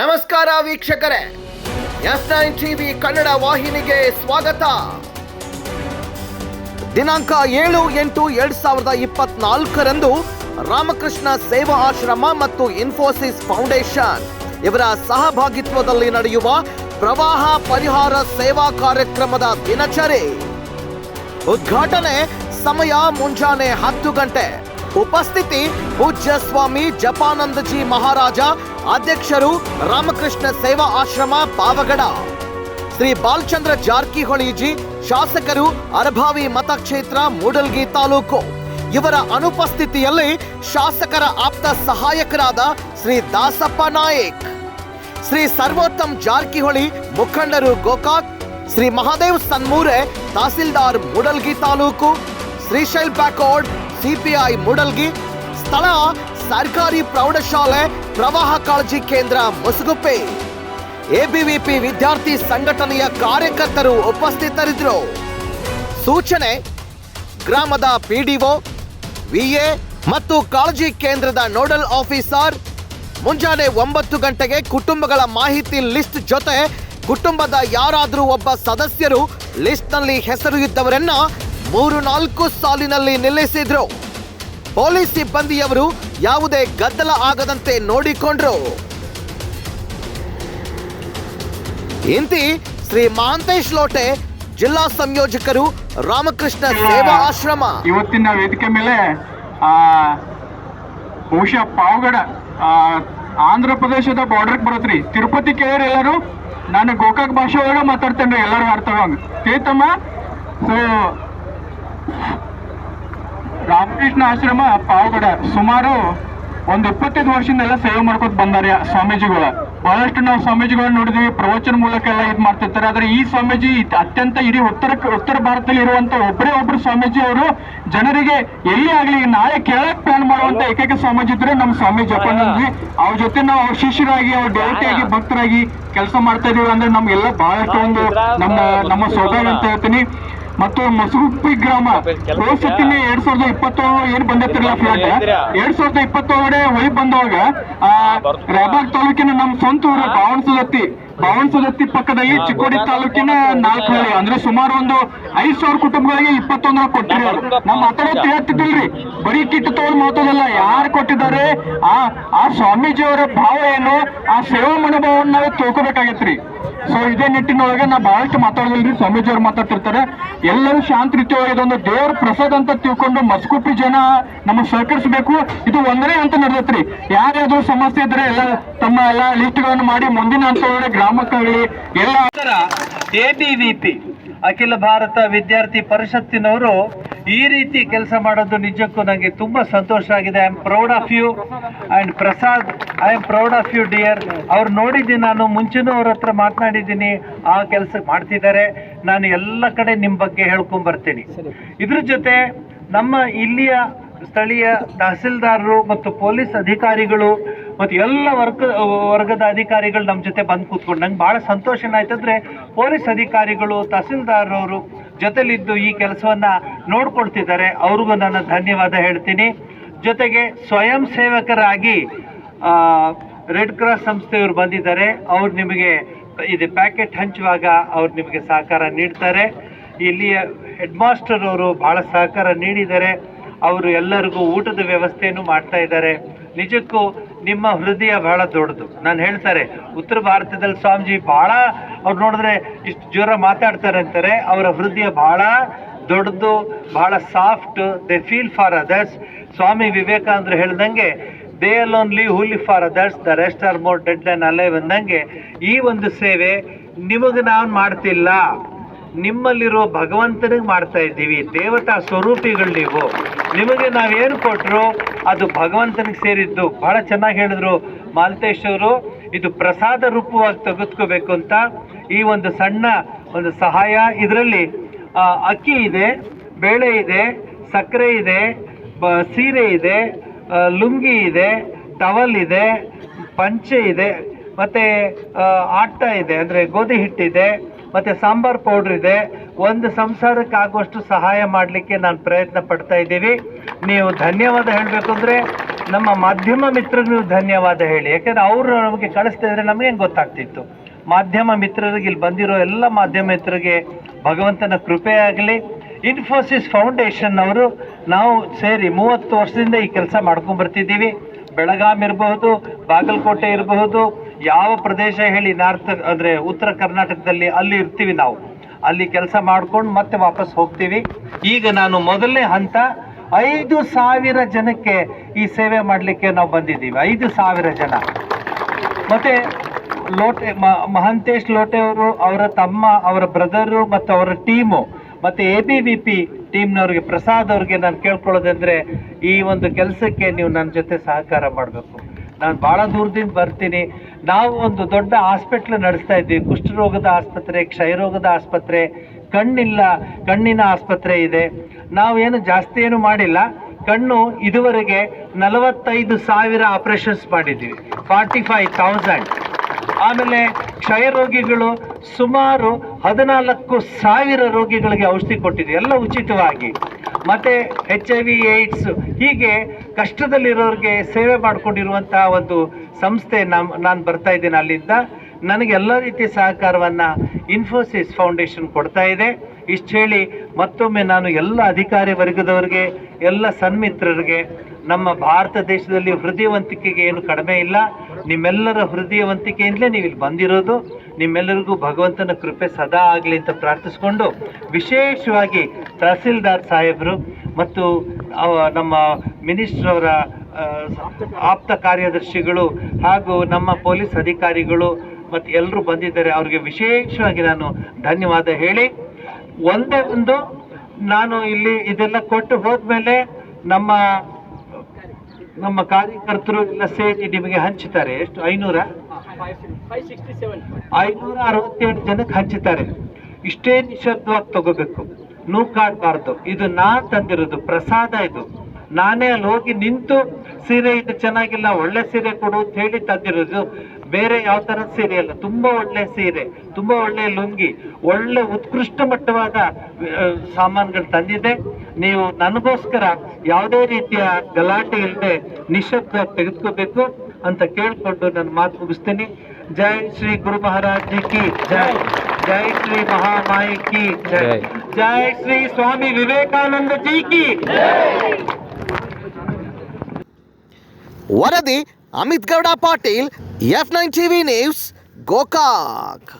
ನಮಸ್ಕಾರ ವೀಕ್ಷಕರೇ. S nine TV Kannada ವಾಹಿನಿಗೆ ಸ್ವಾಗತ. ದಿನಾಂಕ ಏಳು ಎಂಟು ಎರಡ್ ಸಾವಿರದ ಇಪ್ಪತ್ನಾಲ್ಕರಂದು ರಾಮಕೃಷ್ಣ ಸೇವಾ ಆಶ್ರಮ ಮತ್ತು ಇನ್ಫೋಸಿಸ್ ಫೌಂಡೇಶನ್ ಇವರ ಸಹಭಾಗಿತ್ವದಲ್ಲಿ ನಡೆಯುವ ಪ್ರವಾಹ ಪರಿಹಾರ ಸೇವಾ ಕಾರ್ಯಕ್ರಮದ ದಿನಚರಿ. ಉದ್ಘಾಟನೆ ಸಮಯ ಮುಂಜಾನೆ ಹತ್ತು ಗಂಟೆ. ಉಪಸ್ಥಿತಿ ಪೂಜ್ಯ ಸ್ವಾಮಿ ಜಪಾನಂದಜಿ ಮಹಾರಾಜ ಅಧ್ಯಕ್ಷರು ರಾಮಕೃಷ್ಣ ಸೇವಾ ಆಶ್ರಮ, ಪಾವಗಡ. ಶ್ರೀ ಬಾಲಚಂದ್ರ ಜಾರಕಿಹೊಳಿಜಿ, ಶಾಸಕರು ಅರಭಾವಿ ಮತಕ್ಷೇತ್ರ, ಮೂಡಲ್ಗಿ ತಾಲೂಕು. ಇವರ ಅನುಪಸ್ಥಿತಿಯಲ್ಲಿ ಶಾಸಕರ ಆಪ್ತ ಸಹಾಯಕರಾದ ಶ್ರೀ ದಾಸಪ್ಪ ನಾಯಕ್, ಶ್ರೀ ಸರ್ವೋತ್ತಮ್ ಜಾರಕಿಹೊಳಿ ಮುಖಂಡರು ಗೋಕಾಕ್, ಶ್ರೀ ಮಹಾದೇವ್ ಸನ್ಮೂರೆ ತಹಸೀಲ್ದಾರ್ ಮೂಡಲ್ಗಿ ತಾಲೂಕು ಶ್ರೀಶೈಲ್ ಪ್ಯಾಕೋಡ್ ಸಿಪಿಐ ಮೂಡಲ್ಗಿ, ಸ್ಥಳ ಸರ್ಕಾರಿ ಪ್ರೌಢಶಾಲೆ ಪ್ರವಾಹ ಕಾಳಜಿ ಕೇಂದ್ರ ಮುಸುಗುಪ್ಪೆ. ಎಬಿವಿಪಿ ವಿದ್ಯಾರ್ಥಿ ಸಂಘಟನೆಯ ಕಾರ್ಯಕರ್ತರು ಉಪಸ್ಥಿತರಿದ್ದರು. ಸೂಚನೆ, ಗ್ರಾಮದ ಪಿಡಿಒ, ವಿಎ ಮತ್ತು ಕಾಳಜಿ ಕೇಂದ್ರದ ನೋಡಲ್ ಆಫೀಸರ್. ಮುಂಜಾನೆ ಒಂಬತ್ತು ಗಂಟೆಗೆ ಕುಟುಂಬಗಳ ಮಾಹಿತಿ ಲಿಸ್ಟ್ ಜೊತೆ ಕುಟುಂಬದ ಯಾರಾದರೂ ಒಬ್ಬ ಸದಸ್ಯರು ಲಿಸ್ಟ್ನಲ್ಲಿ ಹೆಸರು ಇದ್ದವರನ್ನ ಮೂರು ನಾಲ್ಕು ಸಾಲಿನಲ್ಲಿ ನಿಲ್ಲಿಸಿದ್ರು. ಪೊಲೀಸ್ ಸಿಬ್ಬಂದಿಯವರು ಯಾವುದೇ ಗದ್ದಲ ಆಗದಂತೆ ನೋಡಿಕೊಂಡ್ರು. ಇಂತಿ ಶ್ರೀ ಮಹಾಂತೇಶ್ ಲೋಟೆ, ಜಿಲ್ಲಾ ಸಂಯೋಜಕರು ರಾಮಕೃಷ್ಣ ಸೇವಾ ಆಶ್ರಮ. ಇವತ್ತಿನ ವೇದಿಕೆ ಮೇಲೆ ಬಹುಶಃ ಪಾವಗಡ ಆಂಧ್ರ ಪ್ರದೇಶದ ಬಾರ್ಡರ್ಗೆ ಬರತ್ರಿ. ತಿರುಪತಿ ಕೇಳ್ರಿ ಎಲ್ಲರೂ, ನಾನು ಗೋಕಾಕ್ ಭಾಷೆ ಒಳಗೆ ಮಾತಾಡ್ತೇನೆ, ಎಲ್ಲರೂ ಅರ್ಥವಾಗ ತಮ್ಮ ಸೊ ರಾಮಕೃಷ್ಣ ಆಶ್ರಮ ಪಾವಗಡ ಸುಮಾರು ಒಂದು ಇಪ್ಪತ್ತೈದು ವರ್ಷದಿಂದೆಲ್ಲ ಸೇವೆ ಮಾಡ್ಕೊತ ಬಂದಾರೆ ಸ್ವಾಮೀಜಿಗಳ. ಬಹಳಷ್ಟು ನಾವು ಸ್ವಾಮೀಜಿಗಳನ್ನ ನೋಡಿದ್ವಿ ಪ್ರವಚನ ಮೂಲಕ ಎಲ್ಲ ಇದು ಮಾಡ್ತಿರ್ತಾರೆ. ಆದ್ರೆ ಈ ಸ್ವಾಮೀಜಿ ಅತ್ಯಂತ ಇಡೀ ಉತ್ತರ ಉತ್ತರ ಭಾರತದಲ್ಲಿ ಇರುವಂತ ಒಬ್ಬರೇ ಒಬ್ರು ಸ್ವಾಮೀಜಿ ಅವರು ಜನರಿಗೆ ಎಲ್ಲಿ ಆಗ್ಲಿ ನಾಳೆ ಕೇಳಕ್ ಪ್ಲಾನ್ ಮಾಡುವಂತ ಏಕೈಕ ಸ್ವಾಮೀಜಿ ಇದ್ರೆ ನಮ್ಮ ಸ್ವಾಮೀಜಿ ಅಪ್ಪನಂದ್ವಿ ಅವ್ರ ಜೊತೆ ನಾವು ಅವ್ರ ಶಿಷ್ಯರಾಗಿ ಅವ್ರ ದೇವತೆಯಾಗಿ ಭಕ್ತರಾಗಿ ಕೆಲಸ ಮಾಡ್ತಾ ಇದೀವಿ. ಅಂದ್ರೆ ನಮ್ಗೆಲ್ಲ ಬಹಳಷ್ಟು ಒಂದು ನಮ್ಮ ನಮ್ಮ ಸೌಭಾಗ್ಯ ಅಂತ ಹೇಳ್ತೀನಿ. ಮತ್ತು ಮಸಗುಪ್ಪಿ ಗ್ರಾಮ. ಹೋದ ಸತಿನೇ ಎರಡ್ ಸಾವಿರದ ಇಪ್ಪತ್ತೊಂದು ಏನ್ ಬಂದೈತಿರಲ್ಲ ಫ್ಲಾಟ್ ಎರಡ್ ಸಾವಿರದ ಇಪ್ಪತ್ತೊಳಗಡೆ ಒಳಗೆ ಬಂದವಾಗ ಆ ರಾಯಬಾಗ್ ತಾಲೂಕಿನ ನಮ್ಮ ಸ್ವಂತ ಊರು ಬಾವಣಸದತ್ತಿ ಬಾವಣಸದತ್ತಿ ಪಕ್ಕದಲ್ಲಿ ಚಿಕ್ಕೋಡಿ ತಾಲೂಕಿನ ನಾಲ್ಕು ಹಳ್ಳಿ. ಅಂದ್ರೆ ಸುಮಾರು ಒಂದು ಐದ್ ಸಾವಿರ ಕುಟುಂಬಗಳಿಗೆ ಇಪ್ಪತ್ತೊಂದರ ಕೊಟ್ಟಿರಿ ನಮ್ಮ ನಾವು ಮಾತಾಡೋದು ಹೇಳ್ತಿದ್ದಿಲ್ರಿ ಬರೀ ಕಿಟ್ಟು ತಗೊಂಡ್ ಮಾತಾಡಲ್ಲ ಯಾರು ಕೊಟ್ಟಿದ್ದಾರೆ? ಆ ಆ ಸ್ವಾಮೀಜಿಯವರ ಭಾವ ಏನು? ಆ ಸೇವಾ ಮನೋಭಾವವನ್ನು ನಾವು ತಿಳ್ಕೊಬೇಕಾಗೈತ್ರಿ. ಸೊ ಇದೇ ನಿಟ್ಟಿನೊಳಗೆ ನಾ ಬಹಳಷ್ಟು ಮಾತಾಡೋದಿಲ್ರಿ, ಸ್ವಾಮೀಜಿ ಅವ್ರು ಮಾತಾಡ್ತಿರ್ತಾರೆ. ಎಲ್ಲರೂ ಶಾಂತ ರೀತಿಯೊಳಗೆ ಇದೊಂದು ದೇವ್ರ ಪ್ರಸಾದ ಅಂತ ತಿಳ್ಕೊಂಡು ಮಸ್ಕುಪ್ಪಿ ಜನ ನಮಗೆ ಸಹಕರಿಸಬೇಕು. ಇದು ಒಂದನೇ ಅಂತ ನಡೆದತ್ರಿ. ಯಾರ್ಯಾವ್ದು ಸಮಸ್ಯೆ ಇದ್ರೆ ಎಲ್ಲ ತಮ್ಮ ಎಲ್ಲ ಲಿಸ್ಟ್ಗಳನ್ನು ಮಾಡಿ, ಮುಂದಿನ ಹಂತದೊಳಗೆ ಗ್ರಾಮಕ್ಕಾಗಲಿ ಎಲ್ಲ ಎಬಿವಿಪಿ ಅಖಿಲ ಭಾರತ ವಿದ್ಯಾರ್ಥಿ ಪರಿಷತ್ತಿನವರು ಈ ರೀತಿ ಕೆಲಸ ಮಾಡೋದು ನಿಜಕ್ಕೂ ನನಗೆ ತುಂಬ ಸಂತೋಷ ಆಗಿದೆ. I am proud of you and Prasad I am proud of you dear ಅವ್ರು ನೋಡಿದ್ದೀನಿ ನಾನು, ಮುಂಚೆನೂ ಅವ್ರ ಹತ್ರ ಮಾತನಾಡಿದ್ದೀನಿ, ಆ ಕೆಲಸ ಮಾಡ್ತಿದ್ದಾರೆ. ನಾನು ಎಲ್ಲ ಕಡೆ ನಿಮ್ಮ ಬಗ್ಗೆ ಹೇಳ್ಕೊಂಬರ್ತೀನಿ. ಇದ್ರ ಜೊತೆ ನಮ್ಮ ಇಲ್ಲಿಯ ಸ್ಥಳೀಯ ತಹಸೀಲ್ದಾರರು ಮತ್ತು ಪೊಲೀಸ್ ಅಧಿಕಾರಿಗಳು ಮತ್ತು ಎಲ್ಲ ವರ್ಗ, ವರ್ಗದ ಅಧಿಕಾರಿಗಳು ನಮ್ಮ ಜೊತೆ ಬಂದು ಕೂತ್ಕೊಂಡು ನಂಗೆ ಭಾಳ ಸಂತೋಷ ಏನಾಯ್ತಂದ್ರೆ ಪೊಲೀಸ್ ಅಧಿಕಾರಿಗಳು, ತಹಸೀಲ್ದಾರರವರು ಜೊತೆಲಿದ್ದು ಈ ಕೆಲಸವನ್ನ ನೋಡ್ಕೊಳ್ತಿದ್ದಾರೆ. ಅವ್ರಿಗೂ ನಾನು ಧನ್ಯವಾದ ಹೇಳ್ತೀನಿ. ಜೊತೆಗೆ ಸ್ವಯಂ ಸೇವಕರಾಗಿ ರೆಡ್ ಕ್ರಾಸ್ ಸಂಸ್ಥೆಯವರು ಬಂದಿದ್ದಾರೆ. ಅವ್ರು ನಿಮಗೆ ಇದು ಪ್ಯಾಕೆಟ್ ಹಂಚುವಾಗ ಅವ್ರು ನಿಮಗೆ ಸಹಕಾರ ನೀಡ್ತಾರೆ. ಇಲ್ಲಿಯ ಹೆಡ್ ಮಾಸ್ಟರ್ ಅವರು ಬಹಳ ಸಹಕಾರ ನೀಡಿದ್ದಾರೆ. ಅವರು ಎಲ್ಲರಿಗೂ ಊಟದ ವ್ಯವಸ್ಥೆಯನ್ನು ಮಾಡ್ತಾ ಇದ್ದಾರೆ. ನಿಜಕ್ಕೂ ನಿಮ್ಮ ಹೃದಯ ಬಹಳ ದೊಡ್ಡದು. ನಾನು ಹೇಳ್ತಾರೆ, ಉತ್ತರ ಭಾರತದಲ್ಲಿ ಸ್ವಾಮೀಜಿ ಬಹಳ ಅವ್ರು ನೋಡಿದ್ರೆ ಇಷ್ಟು ಜೋರ ಮಾತಾಡ್ತಾರೆ ಅಂತಾರೆ, ಅವರ ಹೃದಯ ಬಹಳ ದೊಡ್ಡದು, ಬಹಳ soft they feel for others Swami ವಿವೇಕಾನಂದರು ಹೇಳ್ದಂಗೆ they all only live for others the rest are more dead than alive ಬಂದಂಗೆ ಈ ಒಂದು ಸೇವೆ ನಿಮಗೆ ನಾನು ಮಾಡ್ತಿಲ್ಲ. ನಿಮ್ಮಲ್ಲಿರೋ ಭಗವಂತನಿಗೆ ಮಾಡ್ತಾ ಇದ್ದೀವಿ. ದೇವತಾ ಸ್ವರೂಪಿಗಳು ನೀವು. ನಿಮಗೆ ನಾವೇನು ಕೊಟ್ಟರು ಅದು ಭಗವಂತನಿಗೆ ಸೇರಿದ್ದು. ಬಹಳ ಚೆನ್ನಾಗಿ ಹೇಳಿದ್ರು ಮಾಲ್ತೇಶ್ ಅವರು. ಇದು ಪ್ರಸಾದ ರೂಪವಾಗಿ ತೆಗೆದುಕೋಬೇಕು ಅಂತ ಈ ಒಂದು ಸಣ್ಣ ಒಂದು ಸಹಾಯ. ಇದರಲ್ಲಿ ಅಕ್ಕಿ ಇದೆ, ಬೇಳೆ ಇದೆ, ಸಕ್ಕರೆ ಇದೆ, ಬ- ಸೀರೆ ಇದೆ ಲುಂಗಿ ಇದೆ, ಟವಲ್ ಇದೆ, ಪಂಚೆ ಇದೆ, ಮತ್ತೆ ಆಟ ಇದೆ, ಅಂದ್ರೆ ಗೋಧಿ ಹಿಟ್ಟಿದೆ ಮತ್ತೆ ಸಾಂಬಾರ್ ಪೌಡರ್ ಇದೆ. ಒಂದು ಸಂಸಾರಕ್ಕೆ ಆಗುವಷ್ಟು ಸಹಾಯ ಮಾಡಲಿಕ್ಕೆ ನಾನು ಪ್ರಯತ್ನ ಪಡ್ತಾ ಇದ್ದೀವಿ. ನೀವು ಧನ್ಯವಾದ ಹೇಳಬೇಕು ಅಂದರೆ ನಮ್ಮ ಮಾಧ್ಯಮ ಮಿತ್ರರಿಗೂ ಧನ್ಯವಾದ ಹೇಳಿ. ಯಾಕಂದ್ರೆ ಅವರು ನಮಗೆ ಕಳಿಸ್ತಾ ಇದ್ರೆ ನಮಗೆ ಹೆಂಗೆ ಗೊತ್ತಾಗ್ತಿತ್ತು. ಮಾಧ್ಯಮ ಮಿತ್ರರಿಗೆ ಇಲ್ಲಿ ಬಂದಿರೋ ಎಲ್ಲ ಮಾಧ್ಯಮ ಮಿತ್ರರಿಗೆ ಭಗವಂತನ ಕೃಪೆಯಾಗಲಿ ಇನ್ಫೋಸಿಸ್ ಫೌಂಡೇಶನ್ ಅವರು ನಾವು ಸೇರಿ ಮೂವತ್ತು ವರ್ಷದಿಂದ ಈ ಕೆಲಸ ಮಾಡ್ಕೊಂಡು ಬರ್ತಿದ್ದೀವಿ. ಬೆಳಗಾಂ ಇರಬಹುದು, ಬಾಗಲಕೋಟೆ ಇರಬಹುದು ಯಾವ ಪ್ರದೇಶ ಹೇಳಿ ನಾರ್ತ್, ಅಂದರೆ ಉತ್ತರ ಕರ್ನಾಟಕದಲ್ಲಿ ಅಲ್ಲಿ ಇರ್ತೀವಿ ನಾವು. ಅಲ್ಲಿ ಕೆಲಸ ಮಾಡ್ಕೊಂಡು ಮತ್ತೆ ವಾಪಸ್ ಹೋಗ್ತೀವಿ. ಈಗ ನಾನು ಮೊದಲನೇ ಹಂತ, ಐದು ಸಾವಿರ ಜನಕ್ಕೆ ಈ ಸೇವೆ ಮಾಡಲಿಕ್ಕೆ ನಾವು ಬಂದಿದ್ದೀವಿ. ಐದು ಸಾವಿರ ಜನ. ಮತ್ತೆ ಲೋಟೆ ಮಹಂತೇಶ್ ಲೋಟೆ ಅವರು, ಅವರ ತಮ್ಮ, ಅವರ ಬ್ರದರು ಮತ್ತು ಅವರ ಟೀಮು, ಮತ್ತೆ ಎ ಬಿ ವಿ ಪಿ ಟೀಮ್ನವ್ರಿಗೆ, ಪ್ರಸಾದ್ ಅವ್ರಿಗೆ ನಾನು ಕೇಳ್ಕೊಳ್ಳೋದಂದ್ರೆ ಈ ಒಂದು ಕೆಲಸಕ್ಕೆ ನೀವು ನನ್ನ ಜೊತೆ ಸಹಕಾರ ಮಾಡಬೇಕು. ನಾನು ಭಾಳ ದೂರದಿಂದ ಬರ್ತೀನಿ. ನಾವು ಒಂದು ದೊಡ್ಡ ಹಾಸ್ಪಿಟ್ಲ್ ನಡೆಸ್ತಾ ಇದ್ದೀವಿ. ಕುಷ್ಠರೋಗದ ಆಸ್ಪತ್ರೆ, ಕ್ಷಯರೋಗದ ಆಸ್ಪತ್ರೆ, ಕಣ್ಣಿಲ್ಲ, ಕಣ್ಣಿನ ಆಸ್ಪತ್ರೆ ಇದೆ. ನಾವೇನು ಜಾಸ್ತಿ ಏನು ಮಾಡಿಲ್ಲ. ಕಣ್ಣು ಇದುವರೆಗೆ ನಲವತ್ತೈದು ಸಾವಿರ ಆಪರೇಷನ್ಸ್ ಮಾಡಿದ್ದೀವಿ. ಫಾರ್ಟಿ ಫೈವ್ ತೌಸಂಡ್ ಆಮೇಲೆ ಕ್ಷಯ ರೋಗಿಗಳು ಸುಮಾರು ಹದಿನಾಲ್ಕು ಸಾವಿರ ರೋಗಿಗಳಿಗೆ ಔಷಧಿ ಕೊಟ್ಟಿದ್ದೀವಿ. ಎಲ್ಲ ಉಚಿತವಾಗಿ. ಮತ್ತೆ ಎಚ್ ಐ ವಿ ಏಡ್ಸ್ ಹೀಗೆ ಕಷ್ಟದಲ್ಲಿರೋರಿಗೆ ಸೇವೆ ಮಾಡಿಕೊಂಡಿರುವಂಥ ಒಂದು ಸಂಸ್ಥೆ ನಮ್ಮ ನಾನು ಬರ್ತಾ ಇದ್ದೀನಿ ಅಲ್ಲಿಂದ. ನನಗೆ ಎಲ್ಲ ರೀತಿಯ ಸಹಕಾರವನ್ನು ಇನ್ಫೋಸಿಸ್ ಫೌಂಡೇಶನ್ ಕೊಡ್ತಾ ಇದೆ. ಇಷ್ಟು ಹೇಳಿ ಮತ್ತೊಮ್ಮೆ ನಾನು ಎಲ್ಲ ಅಧಿಕಾರಿ ವರ್ಗದವರಿಗೆ, ಎಲ್ಲ ಸನ್ಮಿತ್ರರಿಗೆ, ನಮ್ಮ ಭಾರತ ದೇಶದಲ್ಲಿ ಹೃದಯವಂತಿಕೆಗೆ ಏನು ಕಡಿಮೆ ಇಲ್ಲ. ನಿಮ್ಮೆಲ್ಲರ ಹೃದಯವಂತಿಕೆಯಿಂದಲೇ ನೀವು ಇಲ್ಲಿ ಬಂದಿರೋದು. ನಿಮ್ಮೆಲ್ಲರಿಗೂ ಭಗವಂತನ ಕೃಪೆ ಸದಾ ಆಗಲಿ ಅಂತ ಪ್ರಾರ್ಥಿಸ್ಕೊಂಡು ವಿಶೇಷವಾಗಿ ತಹಸೀಲ್ದಾರ್ ಸಾಹೇಬರು ಮತ್ತು ನಮ್ಮ ಮಿನಿಸ್ಟರ್ ಅವರ ಆಪ್ತ ಕಾರ್ಯದರ್ಶಿಗಳು ಹಾಗೂ ನಮ್ಮ ಪೊಲೀಸ್ ಅಧಿಕಾರಿಗಳು ಮತ್ತು ಎಲ್ಲರೂ ಬಂದಿದ್ದಾರೆ. ಅವರಿಗೆ ವಿಶೇಷವಾಗಿ ನಾನು ಧನ್ಯವಾದ ಹೇಳಿ. ಒಂದೇ ಒಂದು ನಾನು ಇಲ್ಲಿ ಇದೆಲ್ಲ ಕೊಟ್ಟು ಹೋದ್ಮೇಲೆ ನಮ್ಮ ನಮ್ಮ ಕಾರ್ಯಕರ್ತರು ಎಲ್ಲ ಸೇರಿ ನಿಮಗೆ ಹಂಚುತ್ತಾರೆ. ಎಷ್ಟು? ಐನೂರ? ಐನೂರ ಅರವತ್ತೇಳು ಜನಕ್ಕೆ ಹಂಚುತ್ತಾರೆ. ಇಷ್ಟೇ ನಿಶಬ್ದವಾಗಿ ತಗೋಬೇಕು. ನೂಕಾಡ್ಬಾರ್ದು. ಇದು ನಾ ತಂದಿರೋದು ಪ್ರಸಾದ ಇದು. ನಾನೇ ಅಲ್ಲಿ ಹೋಗಿ ನಿಂತು ಸೀರೆ ಇದು ಚೆನ್ನಾಗಿಲ್ಲ ಒಳ್ಳೆ ಸೀರೆ ಕೊಡು ಅಂತ ಹೇಳಿ ತಂದಿರೋದು. ಬೇರೆ ಯಾವ ತರದ ಸೀರೆ ಅಲ್ಲ ತುಂಬಾ ಒಳ್ಳೆ ಸೀರೆ ತುಂಬಾ ಒಳ್ಳೆ ಲುಂಗಿ ಒಳ್ಳೆ ಉತ್ಕೃಷ್ಟ ಮಟ್ಟವಾದ ಸಾಮಾನುಗಳು ತಂದಿದೆ. ನೀವು ನನಗೋಸ್ಕರ ಯಾವುದೇ ರೀತಿಯ ಗಲಾಟೆ ಇಲ್ಲದೆ ನಿಶಬ್ದ ತೆಗೆದುಕೋಬೇಕು ಅಂತ ಕೇಳಿಕೊಂಡು ನಾನು ಮಾತು ಮುಗಿಸ್ತೀನಿ. ಜೈ ಶ್ರೀ ಗುರು ಮಹಾರಾಜ್ ಜಿ ಕಿ ಜೈ. ಜೈ ಶ್ರೀ ಮಹಾಮಾಯಿ ಕಿ ಜೈ. ಜೈ. ಶ್ರೀ ಸ್ವಾಮಿ ವಿವೇಕಾನಂದ ಜಿ ಕಿ ವರದಿ Amit Gowda Patil F nine TV news Gokak.